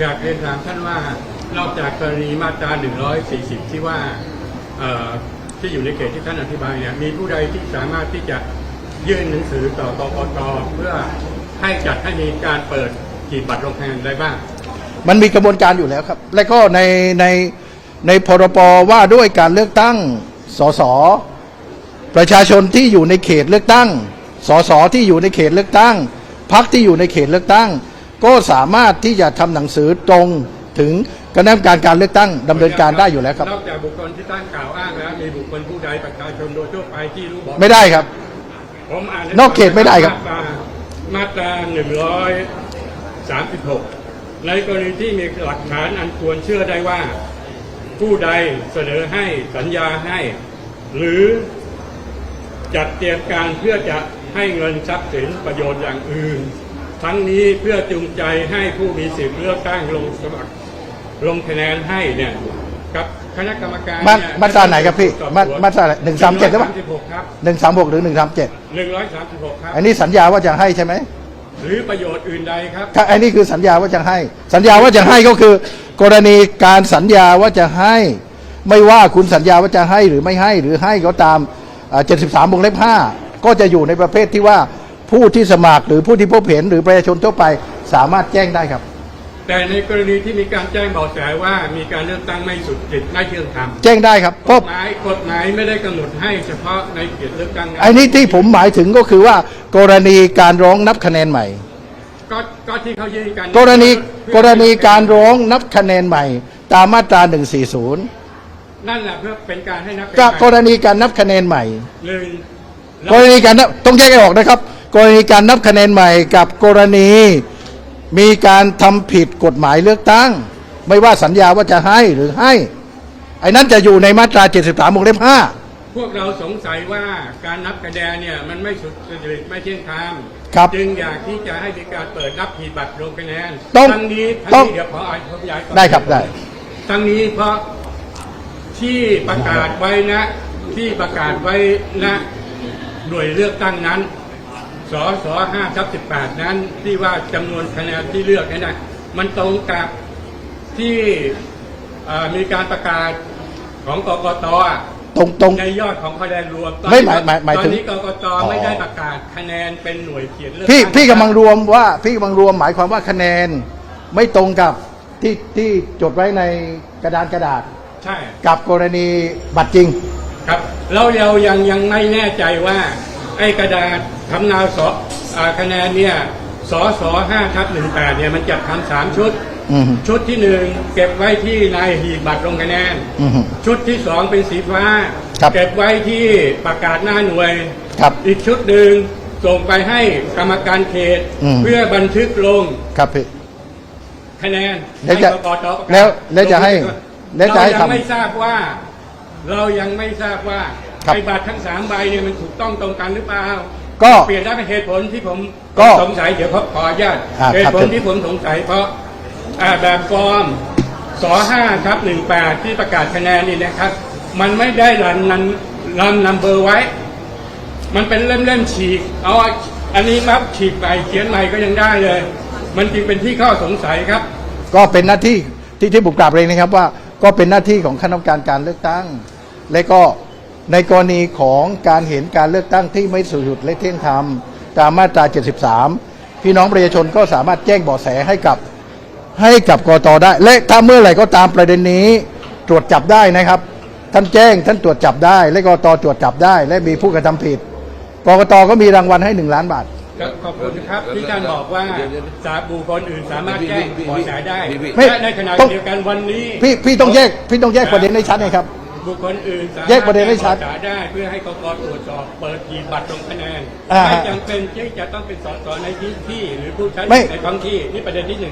อยากเรียนถามท่านว่านอกจากกรณีมาตรา 140 ที่ว่าที่อยู่ในเขตที่ท่านอธิบายเนี่ยมีผู้ใดที่สามารถที่จะยื่นหนังสือต่อกกตเพื่อให้จัดให้มีการเปิดหีบบัตรลงคะแนนได้บ้าง มันมีกระบวนการอยู่แล้วครับ และก็ในในในพรบว่าด้วยการเลือกตั้งสสประชาชนที่อยู่ในเขตเลือกตั้งสสที่อยู่ในเขตเลือกตั้งพักที่อยู่ในเขตเลือกตั้ง ก็สามารถที่จะทำหนังสือตรงถึงคณะกรรมการการเลือกตั้งดำเนินการได้อยู่แล้วครับนอกจากบุคคลที่ตั้งกล่าวอ้างแล้วมีบุคคลผู้ใดประชาชนโดยทั่วไปที่รู้เบอกไม่ได้ครับผมอ่านให้นอกเขตไม่ได้ครับ มาตรามาตรา136ในกรณีที่มีหลักฐานอันควรเชื่อได้ว่า ผู้ใดเสนอให้สัญญาให้ หรือจัดเตรียมการเพื่อจะให้เงินทรัพย์สินประโยชน์อย่างอื่น ทั้งนี้เพื่อจูงใจให้ผู้มีสิทธิเลือกตั้งลงสมัครลงคะแนนให้เนี่ยกับคณะกรรมการมาเนี่ยมาตราไหนครับพี่สอบสวนมามาตราไหน137หรือเปล่า 136ครับหนึ่งสามหกหรือหนึ่งสามเจ็ด136ครับ อันนี้สัญญาว่าจะให้ใช่ไหมหรือประโยชน์อื่นใดครับ ถ้าอันนี้คือสัญญาว่าจะให้ สัญญาว่าจะให้ก็คือ กรณีการสัญญาว่าจะให้ ไม่ว่าคุณสัญญาว่าจะให้หรือไม่ให้หรือให้ก็ตามอ่า73วงเล็บ5ก็จะอยู่ในประเภทที่ว่า ผู้ที่สมัครหรือผู้ที่พบเห็นหรือประชาชนทั่วไปสามารถแจ้งได้ครับ แต่ในกรณีที่มีการแจ้งเบาะแสว่ามีการเลือกตั้งไม่สุดจิตไม่เที่ยงธรรมแจ้งได้ครับเพกราะฎหมายกฎหมายไม่ได้กำหนดให้เฉพาะในเขตเลือกตั้งะไอ้นี้ที่ผมหมายถึงก็คือว่ากรณีการร้องนับคะแนนใหม่ ก็ก็ที่เขายื่นกันกรณีเพื่อกรณีการร้องนับคะแนนใหม่ ตามมาตรา 140 นั่นแหละเพื่อเป็นการให้นับก็คะแนนกรณีการนับคะแนนใหม่ หนึ่งกรณีการนับต้องแยกให้ออกนะครับ กรณีการนับคะแนนใหม่กับกรณีมีการทำผิดกฎหมายเลือกตั้ง ไม่ว่าสัญญาว่าจะให้หรือให้ ไอ้นั้นจะอยู่ในมาตรา 73วงเล็บพวกเราสงสัยว่าการนับคะแนนเนี่ยมันไม่สุดจริตไม่เที่ยงธรรมครับจึงอยากที่จะให้มีการเปิดนับหีบบัตรลงคะแนนต้องทั้งนี้ต้ทั้องงนี้เดี๋ยวขออธิบายก่อน5ได้ครับได้ทั้งนี้เพราะที่ประกาศไว้นะที่ประกาศไว้นะหน่วยเลือกตั้งนั้น สสห้าทับสิบแปดนั้นที่ว่าจำนวนคะแนนที่เลือกนั้นนะมันตรงกับที่เอ่อมีการประกาศของกกตอะตรงตรงในยอดของคะแนนรวมตอนไม่นี้หมายหมายหมายตอถึนงนี้กกตอ๋อไม่ได้ประกาศคะแนนเป็นหน่วยเขียนเลือกพี่ตั้งพี่กำลังรวมว่าพี่กำลังรวมหมายความว่าคะแนนไม่ตรงกับที่ที่จดไว้ในกระดานกระดาษ ใช่ กับกรณีบัตรจริง ครับ แล้วเรายังยังไม่แน่ใจว่า ไอ้กระดาษทำนาวสออ่าคะแนนเนี่ยสอสอห้าทับหนึ่งแปดเนี่ยมันจัดทำสามชุด อืมชุดที่หนึ่งเก็บไว้ที่นายหีบบัตรลงคะแนน อืม ชุดที่สองเป็นสีฟ้า ครับ เก็บไว้ที่ประกาศหน้าหน่วย ครับ อีกชุดหนึ่งส่งไปให้กรรมการเขต อืม เพื่อบันทึกลงครับพี่ คะแนนแล้วจะให้กกตประกาศแล้วแล้วจะให้งแล้วจะให้เรายังทำ ไม่ทราบว่า เรายังไม่ทราบว่า ครับ ไอ้บัตรทั้งสามใบเนี่ยมันถูกต้องตรงกันหรือเปล่าก็เปลี่ยนได้เป็นเหตุผลที่ผมก็สงสัยเดี๋ยวขอขออนุญาตอ่าเหครัตุบผลที่ผมสงสัยเพราะอ่าแบบฟอร์มสห้าทับหนึ่งแปดที่ประกาศคะแนนนี่นะครับ มันไม่ได้รันนันรันนัมเบอร์ไว้ มันเป็นเล่มๆฉีกเอาอันนี้มับฉีกใหม่เขียนใหม่ก็ยังได้เลย มันจึงเป็นที่ข้อสงสัยครับ ก็เป็นหน้าที่ที่ที่ผมกราบเรียนนะครับว่าก็เป็นหน้าที่ของคณะกรรมการการเลือกตั้ง และก็ ในกรณีของการเห็นการเลือกตั้งที่ไม่สุดและเที่ยงธรรมตามมาตรา 73 พี่น้องประชาชนก็สามารถแจ้งเบาะแสให้กับให้กับกตได้ และถ้าเมื่อไหร่ก็ตามประเด็นนี้ตรวจจับได้นะครับ ท่านแจ้งท่านตรวจจับได้ และกตตรวจจับได้ และมีผู้กระทำผิดกกตก็มีรางวัลให้หนึ่งล้านบาทครับขอบคุณครับที่ท่านบอกว่าสาบุคคลอื่นสามารถแจ้งเบาะแสได้ไม่และในขณะต้องเดียวกันวันนี้พี่พี่ต้องแยกพี่ต้องแยกประเด็นให้ชัดนะครับ บุคคลอื่นสามารถแยกประเด็นให้ชัดแจ้งเบาะแสได้เพื่อให้กกตตรวจสอบเปิดหีบบัตรลงคะแนนอ่าไม่จำเป็นที่จะต้องเป็นสสในพื้นที่หรือผู้ใช้ไม่ ในท้องที่นี่ประเด็นที่หนึ่ง